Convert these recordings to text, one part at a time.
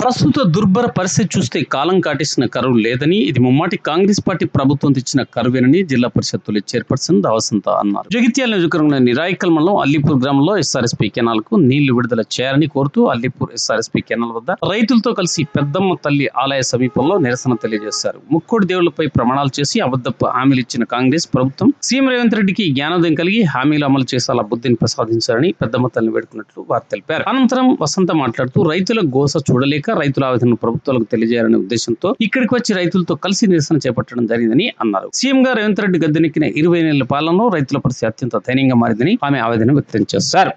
ప్రస్తుత దుర్భర పరిస్థితి చూస్తే కాలం కాటేసిన కరువు లేదని ఇది ముమ్మాటి కాంగ్రెస్ పార్టీ ప్రభుత్వం తెచ్చిన కరువేనని జిల్లా పరిషత్ తొలి చైర్పర్సన్ దావసంత అన్నారు. జగిత్యాల నియోజకవర్గంలోని నిరాయికల్ మండలం అల్లీపూర్ గ్రామంలో ఎస్ఆర్ఎస్పీ కెనాల్కు నీళ్ళు విడుదల చేయాలని కోరుతూ అల్లీపూర్ ఎస్ఆర్ఎస్పీ కెనాల్ వద్ద రైతులతో కలిసి పెద్దమ్మ తల్లి ఆలయ సమీపంలో నిరసన తెలియజేశారు. ముక్కోడి దేవుళ్ళపై ప్రమాణాలు చేసి అబద్ధపు హామీలు ఇచ్చిన కాంగ్రెస్ ప్రభుత్వం సీఎం రేవంత్ రెడ్డికి జ్ఞానోదయం కలిగి హామీలు అమలు చేసేలా బుద్ధిని ప్రసాదించారని పెద్దమ్మ తల్లిని వేడుకున్నట్లు వారు తెలిపారు. అనంతరం వసంత మాట్లాడుతూ రైతుల గోస చూడలేక రైతుల ఆవేదన ప్రభుత్వాలకు తెలియజేయాలనే ఉద్దేశంతో ఇక్కడికి వచ్చి రైతులతో కలిసి నిరసన చేపట్టడం జరిగిందని అన్నారు. సీఎం గా రేవంత్ రెడ్డి గద్దెనెక్కిన ఇరవై నెలల పాలనలో రైతుల పరిస్థితి అత్యంత దయనీయంగా మారిందని ఆమె ఆవేదన వ్యక్తం చేశారు.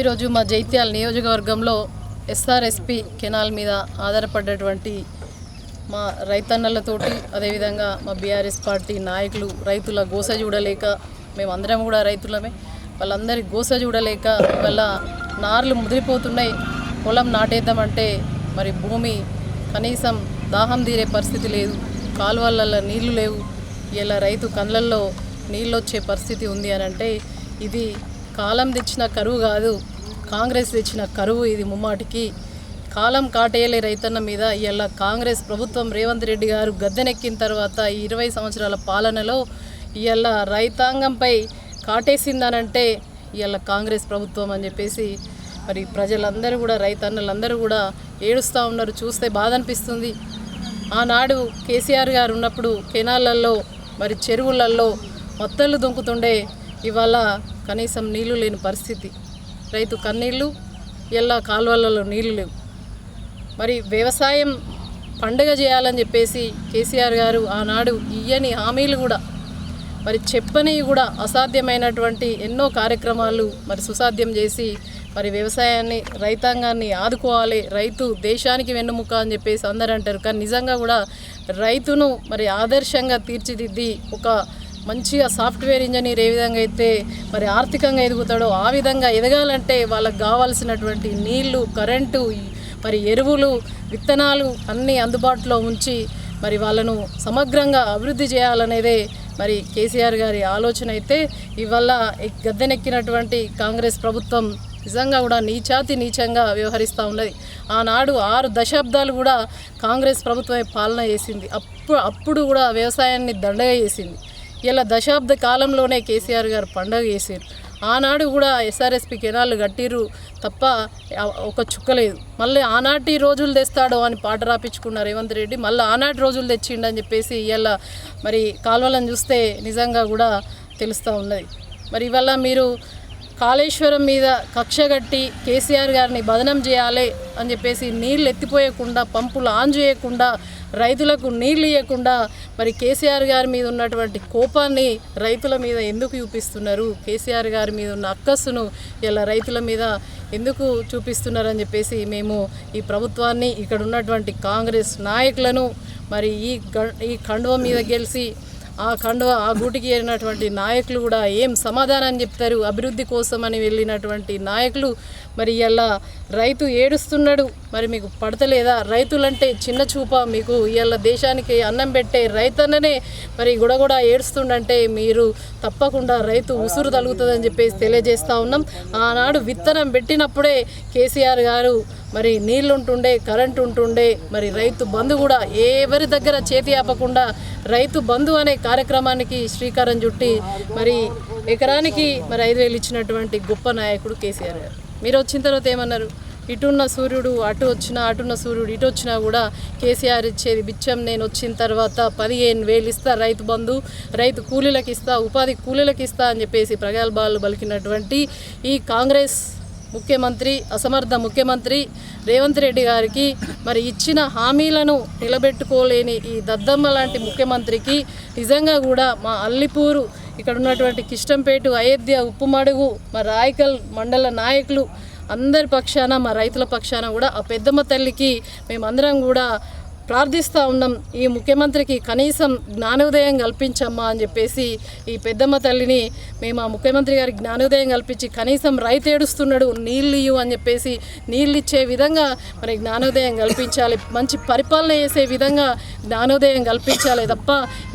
ఈరోజు మా జైత్యాల నియోజకవర్గంలో ఎస్ఆర్ఎస్పి కెనాల్ మీద ఆధారపడ్డటువంటి మా రైతన్నలతోటి అదేవిధంగా మా బీఆర్ఎస్ పార్టీ నాయకులు రైతుల గోస చూడలేక మేమందరం కూడా రైతులమే. వాళ్ళందరి గోస చూడలేక వాళ్ళ నార్లు ముదిరిపోతున్నాయి. పొలం నాటేద్దామంటే మరి భూమి కనీసం దాహం తీరే పరిస్థితి లేదు. కాలువలలో నీళ్ళు లేవు. ఇలా రైతు కళ్ళల్లో నీళ్ళు వచ్చే పరిస్థితి ఉంది అని అంటే ఇది కాలం తెచ్చిన కరువు కాదు కాంగ్రెస్ తెచ్చిన కరువు ఇది ముమ్మాటికి. కాలం కాటేయలే రైతన్న మీద. ఇలా కాంగ్రెస్ ప్రభుత్వం రేవంత్ రెడ్డి గారు గద్దెనెక్కిన తర్వాత ఈ ఇరవై సంవత్సరాల పాలనలో ఇలా రైతాంగంపై కాటేసిందనంటే ఇలా కాంగ్రెస్ ప్రభుత్వం అని చెప్పేసి మరి ప్రజలందరూ కూడా రైతన్నలందరూ కూడా ఏడుస్తూ ఉన్నారు. చూస్తే బాధ అనిపిస్తుంది ఆనాడు కేసీఆర్ గారు ఉన్నప్పుడు కెనాలల్లో మరి చెరువులలో మొత్తలు దొంకుతుండే ఇవాళ కనీసం నీళ్ళు లేని పరిస్థితి. రైతు కన్నీళ్ళు ఇలా కాలువలలో నీళ్ళు లేవు. మరి వ్యవసాయం పండుగ చేయాలని చెప్పేసి కేసీఆర్ గారు ఆనాడు ఇయ్యని హామీలు కూడా మరి చెప్పని కూడా అసాధ్యమైనటువంటి ఎన్నో కార్యక్రమాలు మరి సుసాధ్యం చేసి మరి వ్యవసాయాన్ని రైతాంగాన్ని ఆదుకోవాలి. రైతు దేశానికి వెన్నుముక అని చెప్పేసి అందరూ అంటారు. కానీ నిజంగా కూడా రైతును మరి ఆదర్శంగా తీర్చిదిద్ది ఒక మంచిగా సాఫ్ట్వేర్ ఇంజనీర్ ఏ విధంగా అయితే మరి ఆర్థికంగా ఎదుగుతాడో ఆ విధంగా ఎదగాలంటే వాళ్ళకి కావాల్సినటువంటి నీళ్ళు కరెంటు మరి ఎరువులు విత్తనాలు అన్నీ అందుబాటులో ఉంచి మరి వాళ్ళను సమగ్రంగా అభివృద్ధి చేయాలనేదే మరి కేసీఆర్ గారి ఆలోచన అయితే ఇవల్ల గద్దెనెక్కినటువంటి కాంగ్రెస్ ప్రభుత్వం నిజంగా కూడా నీచాతి నీచంగా వ్యవహరిస్తూ ఉన్నది. ఆనాడు ఆరు దశాబ్దాలు కూడా కాంగ్రెస్ ప్రభుత్వమే పాలన చేసింది. అప్పుడు అప్పుడు కూడా వ్యవసాయాన్ని దండగా చేసింది. ఇలా దశాబ్ద కాలంలోనే కేసీఆర్ గారు పండగ చేశారు ఆనాడు కూడా ఎస్ఆర్ఎస్పి కెనాలు కట్టిర్రు తప్ప ఒక చుక్కలేదు మళ్ళీ ఆనాటి రోజులు తెస్తాడో అని పాట రాపించుకున్నారు రేవంత్ రెడ్డి మళ్ళీ ఆనాటి రోజులు తెచ్చిండని చెప్పేసి ఇవాళ మరి కాలువలను చూస్తే నిజంగా కూడా తెలుస్తూ ఉన్నది. మరి ఇవాళ మీరు కాళేశ్వరం మీద కక్ష కట్టి కేసీఆర్ గారిని బదనం చేయాలి అని చెప్పేసి నీళ్ళు ఎత్తిపోయకుండా పంపులు ఆన్ చేయకుండా రైతులకు నీళ్ళు ఇవ్వకుండా మరి కేసీఆర్ గారి మీద ఉన్నటువంటి కోపాన్ని రైతుల మీద ఎందుకు చూపిస్తున్నారు? కేసీఆర్ గారి మీద ఉన్న అక్కస్సును ఇలా రైతుల మీద ఎందుకు చూపిస్తున్నారని చెప్పేసి మేము ఈ ప్రభుత్వాన్ని ఇక్కడ ఉన్నటువంటి కాంగ్రెస్ నాయకులను మరి ఈ ఈ కండువ మీద గెలిచి ఆ కండువ ఆ గూటికి ఏరినటువంటి నాయకులు కూడా ఏం సమాధానం చెప్తారు? అభివృద్ధి కోసం అని వెళ్ళినటువంటి నాయకులు మరి ఇలా రైతు ఏడుస్తున్నాడు. మరి మీకు పడతలేదా? రైతులంటే చిన్న చూప. మీకు ఇలా దేశానికి అన్నం పెట్టే రైతన్ననే మరి గుడగుడ ఏడుస్తుండంటే మీరు తప్పకుండా రైతు ఉసురు తలుగుతుందని చెప్పేసి తెలియజేస్తా ఉన్నాం. ఆనాడు విత్తనం పెట్టినప్పుడే కేసీఆర్ గారు మరి నీళ్ళుంటుండే కరెంటు కరెంట్ ఉంటుండే మరి రైతు బంధు కూడా ఎవరి దగ్గర చేతి ఆపకుండా రైతు బంధు అనే కార్యక్రమానికి శ్రీకారం చుట్టి మరి ఎకరానికి మరి ఐదు వేలు ఇచ్చినటువంటి గొప్ప నాయకుడు కేసీఆర్ గారు. మీరు వచ్చిన తర్వాత ఏమన్నారు? ఇటున్న సూర్యుడు అటు వచ్చినా అటున్న సూర్యుడు ఇటు వచ్చినా కూడా కేసీఆర్ ఇచ్చేది బిచ్చం నేను వచ్చిన తర్వాత పదిహేను వేలు ఇస్తా రైతు బంధు రైతు కూలీలకు ఇస్తా ఉపాధి కూలీలకు ఇస్తా అని చెప్పేసి ప్రగల్భాలు పలికినటువంటి ఈ కాంగ్రెస్ ముఖ్యమంత్రి అసమర్థ ముఖ్యమంత్రి రేవంత్ రెడ్డి గారికి మరి ఇచ్చిన హామీలను నిలబెట్టుకోలేని ఈ దద్దమ్మ లాంటి ముఖ్యమంత్రికి నిజంగా కూడా మా అల్లిపూరు ఇక్కడ ఉన్నటువంటి కిష్టంపేట అయోధ్య ఉప్పుమడుగు మా రాయకల్ మండల నాయకులు అందరి పక్షాన మా రైతుల పక్షాన కూడా ఆ పెద్దమ్మ తల్లికి మేమందరం కూడా ప్రార్థిస్తూ ఉన్నాం ఈ ముఖ్యమంత్రికి కనీసం జ్ఞానోదయం కల్పించమ్మా అని చెప్పేసి ఈ పెద్దమ్మ తల్లిని మేము ఆ ముఖ్యమంత్రి గారికి జ్ఞానోదయం కల్పించి కనీసం రైతు ఏడుస్తున్నాడు నీళ్ళు ఇవ్వు అని చెప్పేసి నీళ్ళు ఇచ్చే విధంగా మరి జ్ఞానోదయం కల్పించాలి. మంచి పరిపాలన చేసే విధంగా జ్ఞానోదయం కల్పించాలి తప్ప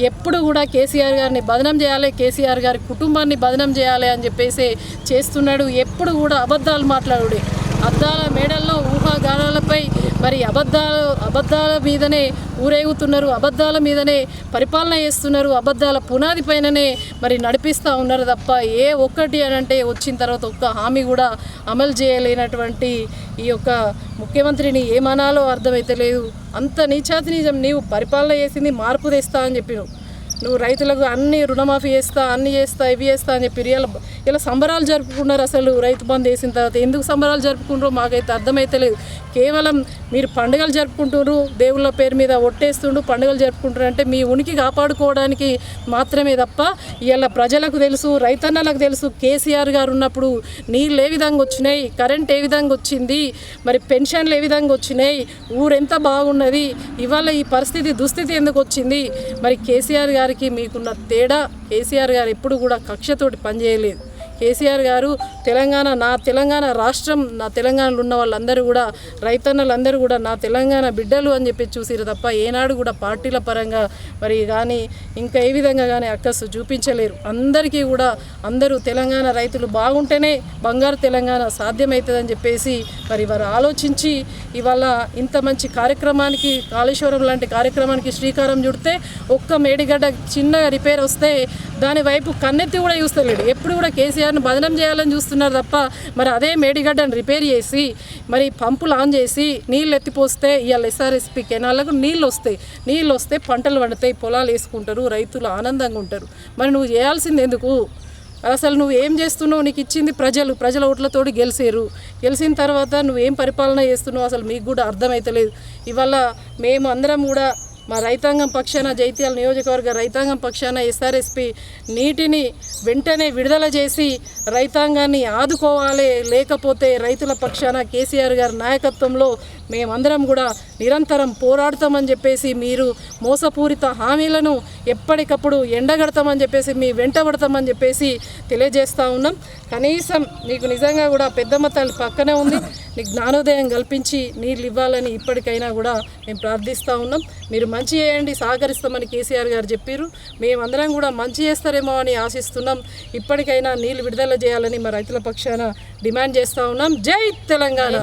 ఎప్పుడు కూడా కేసీఆర్ గారిని బదనం చేయాలి కేసీఆర్ గారి కుటుంబాన్ని బదనం చేయాలి అని చెప్పేసి చేస్తున్నాడు. ఎప్పుడు కూడా అబద్ధాలు మాట్లాడు. అద్దాల మేడల్లో ఊహాగానాలపై మరి అబద్ధాల అబద్ధాల మీదనే ఊరేగుతున్నారు అబద్ధాల మీదనే పరిపాలన చేస్తున్నారు అబద్ధాల పునాది పైననే మరి నడిపిస్తూ ఉన్నారు తప్ప ఏ ఒక్కటి అని అంటే వచ్చిన తర్వాత ఒక్క హామీ కూడా అమలు చేయలేనటువంటి ఈ యొక్క ముఖ్యమంత్రిని ఏమనాలో అర్థమైతే లేదు. అంత నీచాతి నిజం నీవు పరిపాలన చేసింది మార్పు తెస్తా అని చెప్పినావు. నువ్వు రైతులకు అన్ని రుణమాఫీ చేస్తా అన్ని చేస్తా ఇవి చేస్తా అని చెప్పి ఇలా ఇలా సంబరాలు జరుపుకున్నారు అసలు రైతు బంద్ వేసిన తర్వాత. ఎందుకు సంబరాలు జరుపుకుంటారో మాకైతే అర్థమైతే కేవలం మీరు పండుగలు జరుపుకుంటున్నారు దేవుళ్ళ పేరు మీద ఒట్టేస్తుండు పండుగలు జరుపుకుంటారు అంటే మీ ఉనికి కాపాడుకోవడానికి మాత్రమే తప్ప ఇలా ప్రజలకు తెలుసు రైతన్నలకు తెలుసు కేసీఆర్ గారు ఉన్నప్పుడు నీళ్ళు ఏ విధంగా వచ్చినాయి కరెంట్ ఏ విధంగా వచ్చింది మరి పెన్షన్లు ఏ విధంగా వచ్చినాయి ఊరెంత బాగున్నది ఇవాళ ఈ పరిస్థితి దుస్థితి ఎందుకు వచ్చింది మరి కేసీఆర్ గారు గారికి మీకున్న తేడా కేసీఆర్ గారు ఎప్పుడు కూడా కక్షతోటి పనిచేయలేదు. కేసీఆర్ గారు తెలంగాణ నా తెలంగాణ రాష్ట్రం నా తెలంగాణలో ఉన్న వాళ్ళందరూ కూడా రైతన్నలందరూ కూడా నా తెలంగాణ బిడ్డలు అని చెప్పి చూసిరు తప్ప ఏనాడు కూడా పార్టీల పరంగా మరి కానీ ఇంకా ఏ విధంగా కానీ అక్కసు చూపించలేరు. అందరికీ కూడా అందరూ తెలంగాణ రైతులు బాగుంటేనే బంగారు తెలంగాణ సాధ్యమవుతుందని చెప్పేసి మరి వారు ఆలోచించి ఇవాళ ఇంత మంచి కార్యక్రమానికి కాళేశ్వరం లాంటి కార్యక్రమానికి శ్రీకారం చుడితే ఒక్క మేడిగడ్డ చిన్నగా రిపేర్ వస్తే దాని వైపు కన్నెత్తి కూడా చూస్తలేడు. ఎప్పుడు కూడా కేసీఆర్ కేసీఆర్ను బదనం చేయాలని చూస్తున్నారు తప్ప మరి అదే మేడిగడ్డను రిపేర్ చేసి మరి పంపులు ఆన్ చేసి నీళ్ళు ఎత్తిపోస్తే ఇవాళ ఎస్ఆర్ఎస్పి కెనాలకు నీళ్ళు వస్తాయి. నీళ్ళు వస్తే పంటలు పండుతాయి పొలాలు వేసుకుంటారు రైతులు ఆనందంగా ఉంటారు. మరి నువ్వు చేయాల్సింది ఎందుకు? అసలు నువ్వు ఏం చేస్తున్నావు? నీకు ఇచ్చింది ప్రజలు ప్రజల ఓట్లతోటి గెలిచారు. గెలిచిన తర్వాత నువ్వేం పరిపాలన చేస్తున్నావు? అసలు మీకు కూడా అర్థమవుతలేదు ఇవాళ మేము అందరం కూడా మా రైతాంగం పక్షాన జైత్యాల నియోజకవర్గ రైతాంగం పక్షాన ఎస్ఆర్ఎస్పి నీటిని వెంటనే విడుదల చేసి రైతాంగాన్ని ఆదుకోవాలి. లేకపోతే రైతుల పక్షాన కేసీఆర్ గారి నాయకత్వంలో మేమందరం కూడా నిరంతరం పోరాడతామని చెప్పేసి మీరు మోసపూరిత హామీలను ఎప్పటికప్పుడు ఎండగడతామని చెప్పేసి మీ వెంటబడతామని చెప్పేసి తెలియజేస్తూ ఉన్నాం. కనీసం మీకు నిజంగా కూడా పెద్దమ్మ తల్లి పక్కనే ఉంది. జ్ఞానోదయం కల్పించి నీళ్ళు ఇవ్వాలని ఇప్పటికైనా కూడా మేము ప్రార్థిస్తూ ఉన్నాం. మీరు మంచి చేయండి సహకరిస్తామని కేసీఆర్ గారు చెప్పారు. మేమందరం కూడా మంచి చేస్తారేమో అని ఆశిస్తున్నాం. ఇప్పటికైనా నీళ్ళు విడుదల చేయాలని మా రైతుల పక్షాన డిమాండ్ చేస్తూ ఉన్నాం. జై తెలంగాణ!